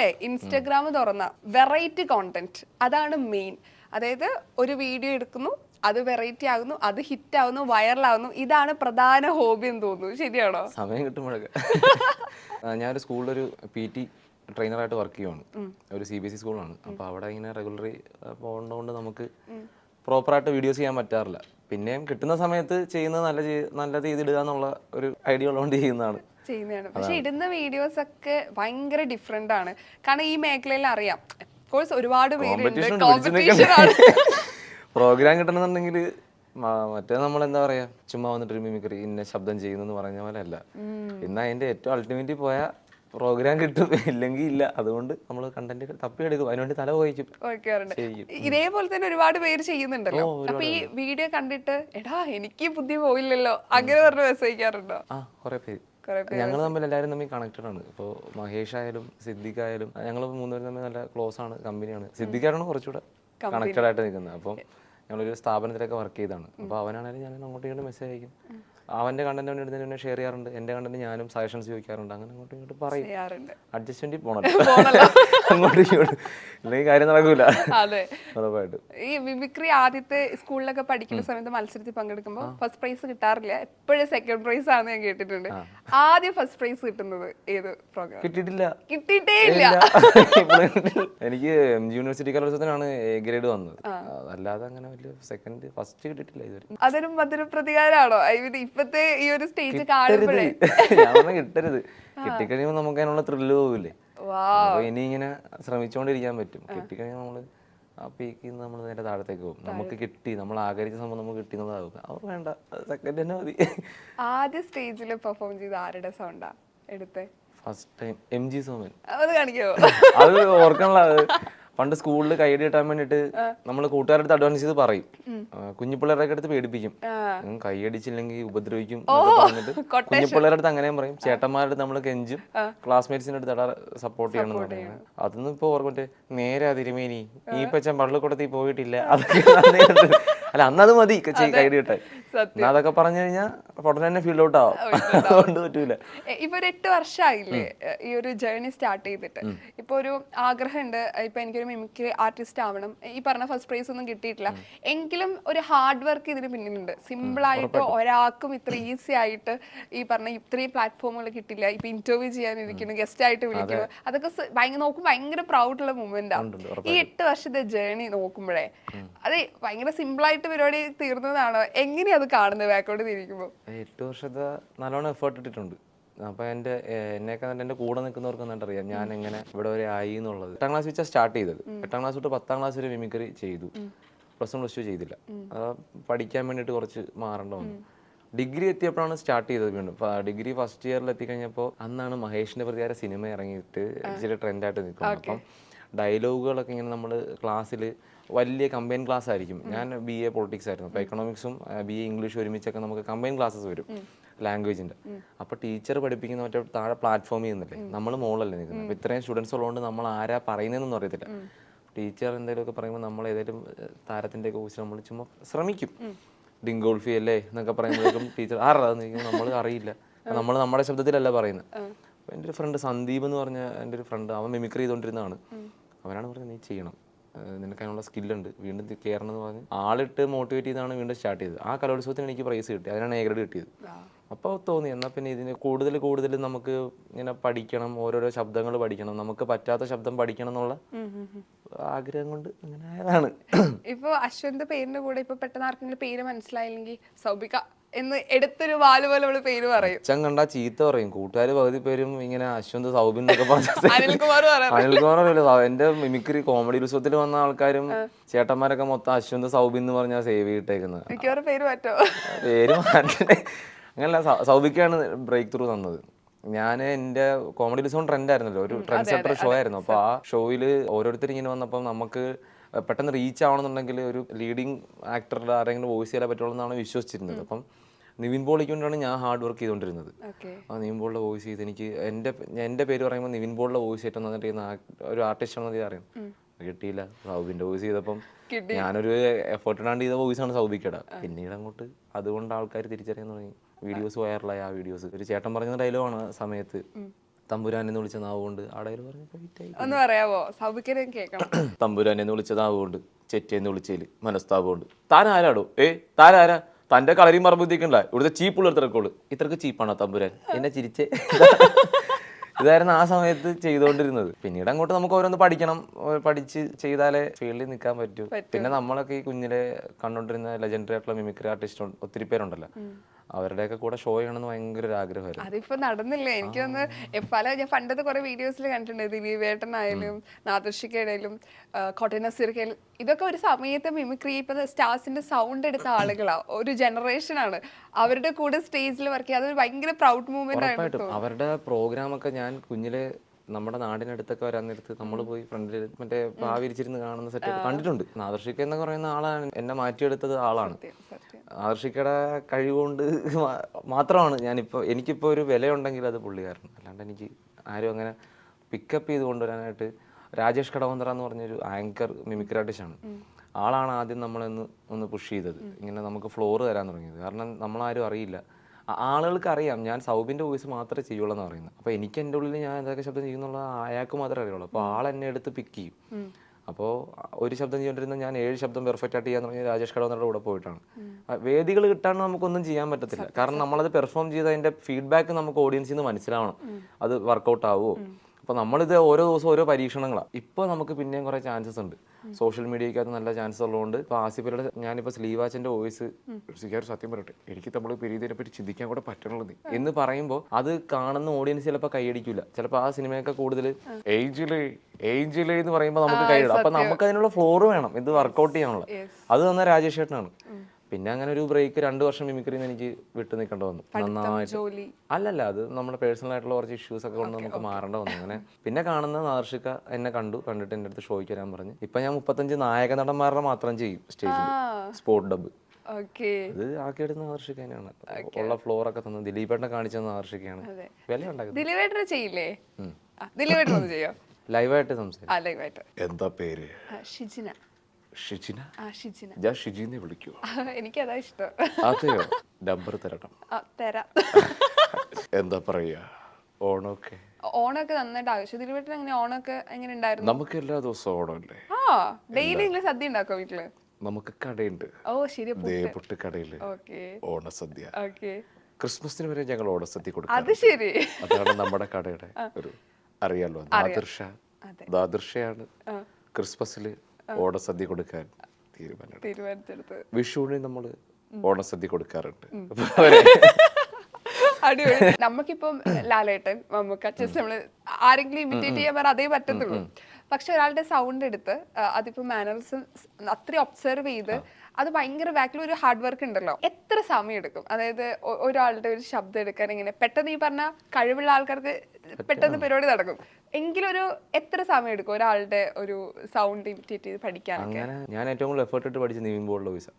ഇപ്പോഴേ ഇൻസ്റ്റഗ്രാം തുറന്ന variety content അതാണ് മെയിൻ അതായത് ഒരു വീഡിയോ എടുക്കുന്നു അത് വെറൈറ്റി ആകുന്നു അത് ഹിറ്റ് ആവുന്നു വൈറലാവുന്നു ഇതാണ് പ്രധാന ഹോബി എന്ന് തോന്നുന്നു. ശരിയാണോ? സമയം കിട്ടുമ്പോഴൊക്കെ. ഞാൻ ഞാനൊരു സ്കൂളിലൊരു പി ടി ട്രെയിനറായിട്ട് വർക്ക് ചെയ്യുവാണ്. ഒരു സി ബി എസ് ഇ സ്കൂളാണ്. അപ്പോൾ അവിടെ ഇങ്ങനെ റെഗുലറി പോകുന്നതുകൊണ്ട് നമുക്ക് പ്രോപ്പറായിട്ട് വീഡിയോസ് ചെയ്യാൻ പറ്റാറില്ല. പിന്നെയും കിട്ടുന്ന സമയത്ത് ചെയ്യുന്നത് നല്ല നല്ല നല്ല ചെയ്തിടുക എന്നുള്ള ഒരു ഐഡിയ ഉള്ളതുകൊണ്ട് ചെയ്യുന്നതാണ്. ചെയ്യുന്നതാണ്. പക്ഷെ ഇടുന്ന വീഡിയോസ് ഒക്കെ ഭയങ്കര ഡിഫറെന്റ് ആണ്. കാരണം ഈ മേഖലയിൽ അറിയാം. കോഴ്സ് ഒരുപാട് പേരുണ്ട്. കോമ്പറ്റീഷൻ ആണ്. പ്രോഗ്രാം കിട്ടണമെന്നുണ്ടെങ്കിൽ മറ്റേ നമ്മൾ എന്താ പറയാ ചുമ്മാ വന്നിട്ട് മിമിക്രി ഇന്ന ശബ്ദം ചെയ്യുന്നു പറഞ്ഞ പോലെ അല്ല. ഇന്ന് അതിന്റെ ഏറ്റവും അൾട്ടിമേറ്റ് പോയ പ്രോഗ്രാം കിട്ടും. ഇല്ലെങ്കിൽ ഇല്ല. അതുകൊണ്ട് നമ്മൾ കണ്ടന്റ് തപ്പിയെടുക്കും. അതിനുവേണ്ടി തല പോയിക്കും. ഇതേപോലെ തന്നെ ഒരുപാട് പേര് ചെയ്യുന്നുണ്ടല്ലോ. അപ്പൊ ഈ വീഡിയോ കണ്ടിട്ട് എടാ എനിക്ക് ബുദ്ധി പോയില്ലല്ലോ. അങ്ങനെ പറഞ്ഞു മെസ്സേജ് അയക്കാറുണ്ടോ? ആ കുറെ പേര്. ഞങ്ങൾ തമ്മിൽ എല്ലാവരും തമ്മിൽ കണക്റ്റഡ് ആണ്. ഇപ്പോൾ മഹേഷ് ആയാലും സിദ്ദിഖ് ആയാലും ഞങ്ങൾ മൂന്നുപേരും തമ്മിൽ നല്ല ക്ലോസ് ആണ് കമ്പനിയാണ് സിദ്ദിഖാണ് കുറച്ചുകൂടെ കണക്റ്റഡ് ആയിട്ട് നിൽക്കുന്നത്. അപ്പം ഞങ്ങളൊരു സ്ഥാപനത്തിലൊക്കെ വർക്ക് ചെയ്താണ് അപ്പോൾ അവനാണെങ്കിലും ഞാൻ അങ്ങോട്ടും ഇങ്ങോട്ടും മെസ്സേജ് അയക്കും. അവന്റെ കണ്ടന്റ് അവന്റെ അടുത്ത് ഷെയർ ചെയ്യാറുണ്ട്. എന്റെ കണ്ടന്റ് ഞാനും സജഷൻസ് ചോദിക്കാറുണ്ട്. അങ്ങനെ അങ്ങോട്ടും ഇങ്ങോട്ടും പറയും. അഡ്ജസ്റ്റ്മെന്റ് പോണല്ലോ. അങ്ങോട്ടും ഇങ്ങോട്ടും. ഇല്ലെങ്കിൽ കാര്യം നടക്കൂല. അതെ. ഉറപ്പായിട്ടും. ഈ മിമിക്രി ആദ്യത്തെ സ്കൂളിലൊക്കെ പഠിക്കുന്ന സമയത്ത് മത്സരത്തിൽ പങ്കെടുക്കുമ്പോൾ ഫസ്റ്റ് പ്രൈസ് കിട്ടാറില്ല. എപ്പോഴും സെക്കൻഡ് പ്രൈസ് ആണ് ഞാൻ കേട്ടിട്ടുണ്ട്. ആദ്യം ഫസ്റ്റ് പ്രൈസ് കിട്ടുന്നത് ഏത് പ്രോഗ്രാം കിട്ടിയിട്ടില്ല. കിട്ടിയിട്ടേ ഇല്ല. എനിക്ക് യൂണിവേഴ്സിറ്റി കലോത്സവത്തിനാണ് എ ഗ്രേഡ് വന്നത്. അല്ലാതെ അങ്ങനെ വലിയ സെക്കൻഡ് ഫസ്റ്റ് കിട്ടിയിട്ടില്ല ഇതുവരെ. അതൊരു മധുര പ്രതികാരമാണോ ഐ മീൻ ഇപ്പത്തെ ഈ ഒരു സ്റ്റേജ് കാണുമ്പോഴേ. കിട്ടരുത്. കിട്ടിക്കഴിയുമ്പോൾ നമുക്ക് അതിനുള്ള ത്രില്ല് പോകില്ലേ അപ്പൊ ഇനി ഇങ്ങനെ ശ്രമിച്ചുകൊണ്ടിരിക്കാൻ പറ്റും. കിട്ടിക്കഴിഞ്ഞാൽ നമ്മൾ ആ പീക്കിൽ നമ്മൾ നേരെ താഴത്തേക്ക് പോകും. നമുക്ക് കിട്ടി നമ്മൾ ആഗ്രഹിച്ച സംഭവം നമുക്ക് കിട്ടുന്നതാവും അവർ വേണ്ട. സെക്കൻഡ് തന്നെ മതി. ആദ്യ സ്റ്റേജിൽ പെർഫോം ചെയ്ത ആരുടെ സൗണ്ടാ എടുത്തേ. First time M G Soman. അത് കാണിക്കോ? അത് ഓർക്കണല്ലോ പണ്ട് സ്കൂളിൽ കൈയടി കിട്ടാൻ വേണ്ടിട്ട് നമ്മൾ കൂട്ടുകാരുടെ അടുത്ത് അഡ്വാൻസ് ചെയ്ത് പറയും. ആ, കുഞ്ഞു പിള്ളേരുടെ അടുത്ത് പേടിപ്പിക്കും കൈയടിച്ചില്ലെങ്കിൽ ഉപദ്രവിക്കും പറഞ്ഞിട്ട് കുഞ്ഞു പിള്ളേരുടെ അടുത്ത് അങ്ങനെയും പറയും. ചേട്ടന്മാരുടെ അടുത്ത് നമ്മൾ കെഞ്ചും. ക്ലാസ്മേറ്റ്സിന്റെ അടുത്ത് സപ്പോർട്ട് ചെയ്യണം എന്ന് പറയുന്നത് അതൊന്നും ഇപ്പൊ ഓർമ്മ നേരെ അതിരുമേനി. ഈ പച്ച പള്ളിക്കൂടത്തിൽ പോയിട്ടില്ല. അതൊക്കെ. അല്ല അന്നത് മതി. കൈഡി കിട്ടാൻ. അതൊക്കെ പറഞ്ഞു കഴിഞ്ഞാൽ ഉടനെ തന്നെ ഫീൽഡ് ഔട്ട് ആവും. അതുകൊണ്ട് പറ്റൂല. ഇപ്പൊ ഒരു എട്ട് വർഷമായില്ലേ ഈ ഒരു ജേർണി സ്റ്റാർട്ട് ചെയ്തിട്ട്. ഇപ്പൊ ഒരു ആഗ്രഹം ആഗ്രഹമുണ്ട് ഇപ്പൊ എനിക്കൊരു മിമിക്രി ആർട്ടിസ്റ്റ് ആവണം. ഈ പറഞ്ഞ ഫസ്റ്റ് പ്രൈസ് ഒന്നും കിട്ടിയിട്ടില്ല. എങ്കിലും ഒരു ഹാർഡ് വർക്ക് ഇതിന് പിന്നിലുണ്ട്. സിമ്പിൾ ആയിട്ട് ഒരാൾക്കും ഇത്ര ഈസി ആയിട്ട് ഈ പറഞ്ഞ ഇത്രയും പ്ലാറ്റ്ഫോമുകൾ കിട്ടില്ല. ഇപ്പൊ ഇന്റർവ്യൂ ചെയ്യാൻ ചെയ്യാനിരിക്കുന്നു ഗസ്റ്റ് ആയിട്ട് വിളിക്കുന്നു. അതൊക്കെ ഭയങ്കര നോക്കുമ്പോൾ ഭയങ്കര പ്രൗഡുള്ള മൂമെന്റ് ആണ് ഉണ്ട്, ഉണ്ട്, ഈ എട്ട് വർഷത്തെ ജേർണി നോക്കുമ്പോഴേ അത് ഭയങ്കര സിമ്പിൾ ആയിട്ട് പരിപാടി തീർന്നതാണോ? എങ്ങനെയാ അത് കാണുന്നത് ബാക്കോട്ട് തിരിക്കുമ്പോൾ എട്ട് വർഷത്തെ നല്ലോണം എഫേർട്ട് ഇട്ടിട്ടുണ്ട്. അപ്പൊ എന്റെ എന്നെ എന്നെയൊക്കെ എന്റെ കൂടെ നിൽക്കുന്നവർക്ക് എന്നിട്ട് അറിയാം ഞാൻ എങ്ങനെ ഇവിടെ വരെ ആയി എന്നുള്ളത്. എട്ടാം ക്ലാസ് വെച്ചാൽ സ്റ്റാർട്ട് ചെയ്തത്. എട്ടാം ക്ലാസ് തൊട്ട് പത്താം ക്ലാസ് വരെ മിമിക്രി ചെയ്തു. പ്ലസ് വൺ പ്ലസ് ടു ചെയ്തില്ല. അത് പഠിക്കാൻ വേണ്ടിയിട്ട് കുറച്ച് മാറേണ്ട വന്നു. ഡിഗ്രി എത്തിയപ്പോഴാണ് സ്റ്റാർട്ട് ചെയ്തത് വീണ്ടും. ഡിഗ്രി ഫസ്റ്റ് ഇയറിൽ എത്തിക്കഴിഞ്ഞപ്പോൾ അന്നാണ് മഹേഷിന്റെ പ്രതികാര സിനിമ ഇറങ്ങിയിട്ട് ഇച്ചിരി ട്രെൻഡായിട്ട് നിൽക്കുന്നത്. അപ്പം ഡയലോഗുകളൊക്കെ ഇങ്ങനെ നമ്മൾ ക്ലാസ്സിൽ വലിയ കമ്പൈൻ ക്ലാസ് ആയിരിക്കും. ഞാൻ ബി എ പൊളിറ്റിക്സ് ആയിരുന്നു. അപ്പോൾ എക്കണോമിക്സും ബി എ ഇംഗ്ലീഷ് ഒരുമിച്ചൊക്കെ നമുക്ക് കമ്പൈൻ ക്ലാസ്സസ് വരും. ലാംഗ്വേജിന്റെ അപ്പോൾ ടീച്ചർ പഠിപ്പിക്കുന്ന മറ്റേ താഴെ പ്ലാറ്റ്ഫോമിൽ നിന്നല്ലേ നമ്മൾ മോളല്ലേ നിൽക്കുന്നത്. അപ്പോൾ ഇത്രയും സ്റ്റുഡൻസ് ഉള്ളതുകൊണ്ട് നമ്മൾ ആരാ പറയുന്നതെന്നൊന്നും അറിയത്തില്ല. ടീച്ചർ എന്തെങ്കിലുമൊക്കെ പറയുമ്പോൾ നമ്മൾ ഏതെങ്കിലും താരത്തിന്റെ കുറിച്ച് നമ്മൾ ചുമ്മാ ശ്രമിക്കും. ഡിങ്കോൾഫി അല്ലേ എന്നൊക്കെ പറയുമ്പോഴേക്കും ടീച്ചർ ആരാന്ന് നമ്മൾ അറിയില്ല. നമ്മൾ നമ്മുടെ ശബ്ദത്തിലല്ല പറയുന്നത്. അപ്പോൾ എന്റെ ഒരു ഫ്രണ്ട് സന്ദീപ് എന്ന് പറഞ്ഞ എന്റെ ഒരു ഫ്രണ്ട് അവൻ മിമിക്രി ചെയ്തുകൊണ്ടിരുന്നതാണ്. അവനാണ് പറഞ്ഞത് നീ ചെയ്യണം. നിനക്ക് അതിനുള്ള സ്കില്ലുണ്ട്. വീണ്ടും കയറണം എന്ന് പറഞ്ഞ് ആളിട്ട് മോട്ടിവേറ്റ് ചെയ്താണ് വീണ്ടും സ്റ്റാർട്ട് ചെയ്തത്. ആ കലോത്സവത്തിന് എനിക്ക് പ്രൈസ് കിട്ടി. അതിനാണ് എ ഗ്രേഡ് കിട്ടിയത്. അപ്പോൾ തോന്നി എന്നാൽ പിന്നെ ഇതിന് കൂടുതൽ കൂടുതൽ നമുക്ക് ഇങ്ങനെ പഠിക്കണം ഓരോരോ ശബ്ദങ്ങൾ പഠിക്കണം. നമുക്ക് പറ്റാത്ത ശബ്ദം പഠിക്കണം എന്നുള്ള ആഗ്രഹം കൊണ്ട് അങ്ങനെ ആയതാണ്. ഇപ്പോൾ അശ്വന്ത് പേരിന്റെ കൂടെ ഇപ്പോൾ പെട്ടെന്ന് ആർക്കെങ്കിലും പേര് മനസ്സിലായില്ലെങ്കിൽ സൗബിക എന്ന് എടുത്തൊരു വാൽ പോലെ അവൾ പേര് പറയും. അച്ഛൻ കണ്ടാ ചീത്ത പറയും. കൂട്ടുകാര് പകുതി പേരും ഇങ്ങനെ അശ്വന്ത് സൗബിൻ എന്നൊക്കെ പറഞ്ഞു അനിൽകുമാർ പറയാം അനിൽകുമാർ അറിയില്ല എന്റെ മിമിക്രി കോമഡി ഉത്സവത്തിൽ വന്ന ആൾക്കാരും ചേട്ടന്മാരൊക്കെ മൊത്തം അശ്വന്ത് സൗബിൻ എന്ന് പറഞ്ഞാൽ സേവ് ചെയ്തിട്ടേക്കുന്നത് മിക്കവാറും പേര് മാറ്റോ? പേര് മാറ്റേ അങ്ങനല്ല സൗബിക്കാണ് ബ്രേക്ക് ത്രൂ തന്നത്. ഞാൻ എന്റെ കോമഡി ലിസോൺ ട്രെൻഡ് ആയിരുന്നല്ലോ. ഒരു ട്രെൻഡ് സെറ്റർ ഷോ ആയിരുന്നു. അപ്പോൾ ആ ഷോയിൽ ഓരോരുത്തർ ഇങ്ങനെ വന്നപ്പോൾ നമുക്ക് പെട്ടെന്ന് റീച്ച് ആവണമെന്നുണ്ടെങ്കിൽ ഒരു ലീഡിങ് ആക്ടറുടെ ആരെങ്കിലും വോയിസ് ചെയ്യാൻ പറ്റുള്ളൂ എന്നാണ് വിശ്വസിച്ചിരുന്നത്. അപ്പം നിവിൻ പോളിക്ക് വേണ്ടിയാണ് ഞാൻ ഹാർഡ് വർക്ക് ചെയ്തുകൊണ്ടിരുന്നത് ആ നിവിൻ പോളിയുടെ വോയിസ് ചെയ്ത് എനിക്ക് എന്റെ എന്റെ പേര് പറയുമ്പോൾ നിവിൻ പോളിയുടെ വോയിസ് ഏറ്റവും നന്നായിട്ട് ഒരു ആർട്ടിസ്റ്റ് ആണെന്ന് അറിയാം. കിട്ടിയില്ല. സൗബിന്റെ വോയിസ് ചെയ്തപ്പം. ഞാനൊരു എഫേർട്ട് ഇടാണ്ട് ചെയ്ത വോയിസ് ആണ് സൗബിക്കട. പിന്നീട് അങ്ങോട്ട് അതുകൊണ്ട് ആൾക്കാർ തിരിച്ചറിയാൻ തുടങ്ങി. വീഡിയോസ് വൈറലായി ആ വീഡിയോസ് ഒരു ചേട്ടൻ പറഞ്ഞ ഡയലോഗാണ് ആണ് സമയത്ത്. തമ്പുരാനെന്ന് വിളിച്ച നാവുകൊണ്ട്. ആടയിൽ പറഞ്ഞപ്പോൾ ഹിറ്റായി ഒന്ന് പറയാവോ? കേൾക്കണം. തമ്പുരാൻ എന്ന് വിളിച്ച നാവുകൊണ്ട് വിളിച്ചേൽ വിളിച്ചതിൽ മനസ്താപമുണ്ട്. താൻ ആരാടോ ഏ താൻ ആരാ തന്റെ കളരിയും മറബുദ്ധിക്കണ്ട ഇവിടുത്തെ ചീപ്പുള്ള ഇത്രക്കോൾ ഇത്രക്ക് ചീപ്പാണോ തമ്പുരാൻ? എന്നെ ചിരിച്ചേ. ഇതായിരുന്നു ആ സമയത്ത് ചെയ്തുകൊണ്ടിരുന്നത്. പിന്നീട് അങ്ങോട്ട് നമുക്ക് ഓരോന്ന് പഠിക്കണം. പഠിച്ച് ചെയ്താലേ ഫീൽഡിൽ നിൽക്കാൻ പറ്റൂ. പിന്നെ നമ്മളൊക്കെ ഈ കുഞ്ഞിലെ കണ്ടോണ്ടിരുന്ന ലെജൻഡറി ആയിട്ടുള്ള മിമിക്രി ആർട്ടിസ്റ്റ് ഒത്തിരി പേരുണ്ടല്ലോ. അവരുടെയൊക്കെ കൂടെ ഷോ ചെയ്യണമെന്ന് ഭയങ്കര ഒരു ആഗ്രഹമായിരുന്നു അതിപ്പോ നടന്നില്ല? എനിക്ക് എ- പല ഞാൻ പണ്ടത്തെ കുറെ വീഡിയോസിൽ കണ്ടിട്ടുണ്ട്. ദിലീപേട്ടനായാലും നാദർഷിക്കയായാലും കൊട്ടന നസീർക്കയായാലും ഇതൊക്കെ ഒരു സമയത്ത് മിമിക്രി ഇപ്പൊ സ്റ്റാർസിന്റെ സൗണ്ട് എടുത്ത ആളുകളാ. ഒരു ജനറേഷൻ ആണ്. അവരുടെ കൂടെ സ്റ്റേജിൽ വർക്ക് ചെയ്യുക അതൊരു ഭയങ്കര പ്രൗഡ് മൂവ്മെന്റ് ആണ് അവരുടെ പ്രോഗ്രാം ഒക്കെ ഞാൻ കുഞ്ഞിലെ നമ്മുടെ നാടിനടുത്തൊക്കെ വരാൻ നേരത്ത് നമ്മൾ പോയി ഫ്രണ്ടിൽ മറ്റേ പാവിരിച്ചിരുന്ന് കാണുന്ന സെറ്റപ്പ് കണ്ടിട്ടുണ്ട്. ആദർശിക്ക എന്ന് പറയുന്ന ആളാണ് എന്നെ മാറ്റിയെടുത്തത് ആളാണ്. ആദർശിക്കയുടെ കഴിവുകൊണ്ട് മാത്രമാണ് ഞാനിപ്പോൾ എനിക്കിപ്പോൾ ഒരു വിലയുണ്ടെങ്കിൽ അത് പുള്ളിക്കാരൻ അല്ലാണ്ട് എനിക്ക് ആരും അങ്ങനെ പിക്കപ്പ് ചെയ്ത് കൊണ്ടുവരാനായിട്ട് രാജേഷ് കടവന്തറ എന്ന് പറഞ്ഞൊരു ആങ്കർ മിമിക്രാട്ടിഷാണ് ആളാണ് ആദ്യം നമ്മളെന്ന് ഒന്ന് പുഷ് ചെയ്തത്. ഇങ്ങനെ നമുക്ക് ഫ്ലോർ തരാൻ തുടങ്ങിയത്. കാരണം നമ്മളാരും അറിയില്ല. ആളുകൾക്ക് അറിയാം ഞാൻ സൗബിന്റെ വോയിസ് മാത്രമേ ചെയ്യുള്ളൂ എന്ന് പറയുന്നത്. അപ്പോൾ എനിക്ക് എന്റെ ഉള്ളിൽ ഞാൻ എന്തൊക്കെ ശബ്ദം ചെയ്യുന്നുള്ള അയാൾക്ക് മാത്രമേ അറിയുള്ളൂ. അപ്പോൾ ആൾ എന്നെ എടുത്ത് പിക്ക് ചെയ്യും. അപ്പോൾ ഒരു ശബ്ദം ചെയ്തുകൊണ്ടിരുന്ന ഞാൻ ഏഴ് ശബ്ദം പെർഫെക്റ്റ് ആയിട്ട് ചെയ്യാൻ തുടങ്ങി രാജേഷ് കടവന്നയുടെ കൂടെ പോയിട്ടാണ്. വേദികൾ കിട്ടാണ്ട് നമുക്കൊന്നും ചെയ്യാൻ പറ്റത്തില്ല. കാരണം നമ്മളത് പെർഫോം ചെയ്ത് അതിന്റെ ഫീഡ്ബാക്ക് നമുക്ക് ഓഡിയൻസിൽ നിന്ന് മനസ്സിലാവണം. അത് വർക്കൗട്ട് ആവുമോ അപ്പോൾ നമ്മളിത് ഓരോ ദിവസം ഓരോ പരീക്ഷണങ്ങളാണ് ഇപ്പോൾ നമുക്ക് പിന്നെയും കുറേ ചാൻസസ് ഉണ്ട്. സോഷ്യൽ മീഡിയക്കകത്ത് നല്ല ചാൻസ് ഉള്ളതുകൊണ്ട് ഇപ്പോൾ ആസിഫിയുടെ ഞാനിപ്പോൾ സ്ലീവാച്ചിന്റെ വോയിസ് ഒരു സത്യം പറയട്ടെ എനിക്ക് നമ്മൾ പെരീതിനെ പറ്റി ചിന്തിക്കാൻ കൂടെ പറ്റണുള്ളത്. എന്ന് പറയുമ്പോൾ അത് കാണുന്ന ഓഡിയൻസ് ചിലപ്പോൾ കൈയടിക്കില്ല ചിലപ്പോൾ ആ സിനിമയൊക്കെ കൂടുതൽ ഏഞ്ചിലേ ഏഞ്ചിൽ എന്ന് പറയുമ്പോൾ നമുക്ക് കൈയിടും അപ്പൊ നമുക്ക് അതിനുള്ള ഫ്ലോർ വേണം. ഇത് വർക്കൗട്ട് ചെയ്യാനുള്ള അത് തന്ന രാജേഷ് ചേട്ടനാണ് പിന്നെ അങ്ങനെ ഒരു ബ്രേക്ക് രണ്ട് വർഷം മിമിക്രിന്ന് എനിക്ക് വിട്ടു നിൽക്കേണ്ട വന്നു. നന്നായിട്ട്. ജോലി. അല്ലല്ല അത് നമ്മുടെ പേഴ്സണൽ ആയിട്ടുള്ള കുറച്ച് ഇഷ്യൂസ് ഒക്കെ കൊണ്ട് നമുക്ക് മാറേണ്ട വന്നു അങ്ങനെ. പിന്നെ കാണുന്ന നാർഷിക എന്നെ കണ്ടു കണ്ടിട്ട് എന്റെ അടുത്ത് ഷോയ്ക്ക് വരാൻ പറഞ്ഞു. ഇപ്പൊ ഞാൻ മുപ്പത്തഞ്ച് നായക നടന്മാരുടെ മാത്രം ചെയ്യും സ്റ്റേജിൽ സ്പോട്ട് ഡബ് ഓക്കെ ഇത് ആക്കിയെടുത്ത നാദർഷിക തന്നെയാണ്. ഉള്ള ഫ്ലോർ ഒക്കെ തന്നെ. ദിലീപേട്ടനെ കാണിച്ച ആകർഷിക്കാണ് അതെ. വില ഉണ്ടാക്കുന്നത് ചെയ്യില്ലേ? ദിലീപേട്ടൻ ഒന്ന് ചെയ്യോ? ലൈവായിട്ട് സംസാരിക്കും. ലൈവായിട്ട് എന്താ പേര്? ഷിജിന. ഷിജിന? ആ ഷിജിന. ഞാൻ ഷിജിനെ വിളിക്കൂ എനിക്കതാ ഇഷ്ടം. അതെയോ? നമ്പർ തരണം. ആ, തരാം. എന്താ പറയാ? ഓണമൊക്കെ? ഓണമൊക്കെ നന്നായിട്ട് ആവശ്യം ദിലീപേട്ടൻ എങ്ങനെ ഓണമൊക്കെ എങ്ങനെ ഉണ്ടായിരുന്നു? നമുക്ക് എല്ലാ ദിവസവും ഓണമല്ലേ? ആ ഡെയിലി നിങ്ങൾ സദ്യ ഉണ്ടാക്കോ വീട്ടിൽ? നമുക്ക് കടയുണ്ട്. ഓ ശരി ദേവപുട്ട് കടയിൽ. ഓക്കെ. ഓണസദ്യ. ഓക്കെ. ക്രിസ്മസിന് വരെ ഞങ്ങൾ ഓണസദ്യ കൊടുക്കും അത് ശരി. അതാണ് നമ്മുടെ കടയുടെ ഒരു അറിയാലോ? ദാദൃശ ദാദൃശയാണ് ക്രിസ്മസിൽ ഓണസദ്യ കൊടുക്കാൻ തീരുമാനമെടുത്തു. വിഷുവിന് നമ്മൾ ഓണസദ്യ കൊടുക്കാറുണ്ട്. അടിപൊളി. നമുക്കിപ്പം ലാലേട്ടൻ മമ്മൂക്ക ചെസ് നമ്മൾ ആരെങ്കിലും ഇമിറ്റേറ്റ് ചെയ്യാൻ പറഞ്ഞാൽ അതേ പറ്റത്തുള്ളൂ. പക്ഷെ ഒരാളുടെ സൗണ്ട് എടുത്ത് അതിപ്പോ മാനറിസം അത്രയും ഒബ്സർവ് ചെയ്ത് അത് ഭയങ്കര ബാക്കിൽ ഒരു ഹാർഡ് വർക്ക് ഉണ്ടല്ലോ. എത്ര സമയം എടുക്കും? അതായത് ഒരാളുടെ ഒരു ശബ്ദം എടുക്കാൻ ഇങ്ങനെ പെട്ടെന്ന് ഈ പറഞ്ഞ കഴിവുള്ള ആൾക്കാർക്ക് പെട്ടെന്ന് പരിപാടി നടക്കും. എങ്കിലും ഒരു എത്ര സമയം എടുക്കും ഒരാളുടെ ഒരു സൗണ്ട് ഇമിറ്റേറ്റ് ചെയ്ത് പഠിക്കാൻ അങ്ങനെ ഞാൻ ഏറ്റവും കൂടുതൽ എഫേർട്ട് ഇട്ട് പഠിച്ച നിവിൻ പോളിന്റെ വോയിസ്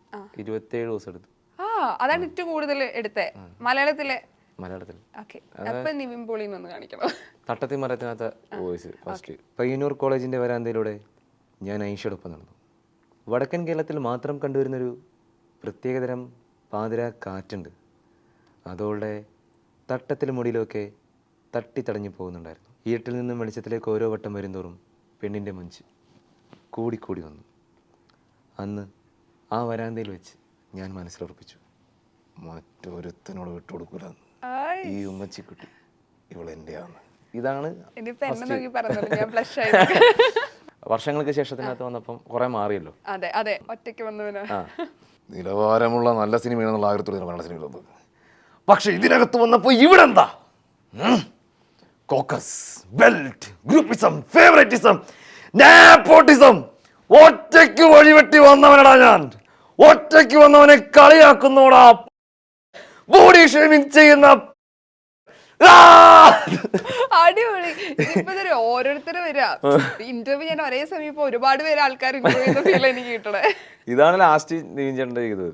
ഇരുപത്തേഴ് ദിവസം എടുത്തു. ആ അതാണ് ഏറ്റവും കൂടുതൽ എടുത്തേ. മലയാളത്തിലെ? മലയാളത്തിൽ തട്ടത്തി മരത്തിനകത്ത് വോയിസ് ഫസ്റ്റ് പയ്യന്നൂർ കോളേജിന്റെ വരാന്തയിലൂടെ ഞാൻ ഐഷയോടൊപ്പം നടന്നു. വടക്കൻ കേരളത്തിൽ മാത്രം കണ്ടുവരുന്നൊരു പ്രത്യേകതരം പാതിര കാറ്റുണ്ട്. അതോടെ തട്ടത്തിലും മുടിയിലുമൊക്കെ തട്ടി തടഞ്ഞു പോകുന്നുണ്ടായിരുന്നു. ഈട്ടിൽ നിന്നും വെളിച്ചത്തിലേക്ക് ഓരോ വട്ടം വരുന്തോറും പെണ്ണിന്റെ മുഞ്ച് കൂടിക്കൂടി വന്നു. അന്ന് ആ വരാന്തയിൽ വെച്ച് ഞാൻ മനസ്സിലുറപ്പിച്ചു. മറ്റൊരുത്തനോട് വിട്ടുകൊടുക്കൂല. കൊടുക്കൂല ഈ ഉമ്മച്ചിക്കുട്ടി ഇവളെന്റെയാണ്. ഇതാണ് വർഷങ്ങൾക്ക് ശേഷത്തിനകത്ത് വന്നപ്പം കുറെ മാറിയല്ലോ. അതെ അതെ ഒറ്റയ്ക്ക് വന്നവന്. നിലവാരമുള്ള നല്ല സിനിമയാണെന്നുള്ള ആഗ്രഹത്തോടെ മലയാള സിനിമയിൽ വന്നത്. പക്ഷെ ഇതിനകത്ത് വന്നപ്പോ ഇവിടെ എന്താ caucus belt groupism favouritism nepotism. ഒറ്റയ്ക്ക് വഴിവെട്ടി വന്നവനടാ ഞാൻ. ഒറ്റയ്ക്ക് വന്നവനെ കളിയാക്കുന്നോടാ ബോഡി ഷേവിംഗ് ചെയ്യുന്ന! അടിപൊളി. ഇപ്പൊ ഇതൊരു ഓരോരുത്തര് വരിക ഇന്റർവ്യൂ ഞാൻ ഒരേ സമയം ഇപ്പൊ ഒരുപാട് പേര് ആൾക്കാർ ഫീൽ എനിക്ക് കിട്ടണേ. ഇതാണ് ലാസ്റ്റ് ചേട്ടന്റെ ചെയ്തത്.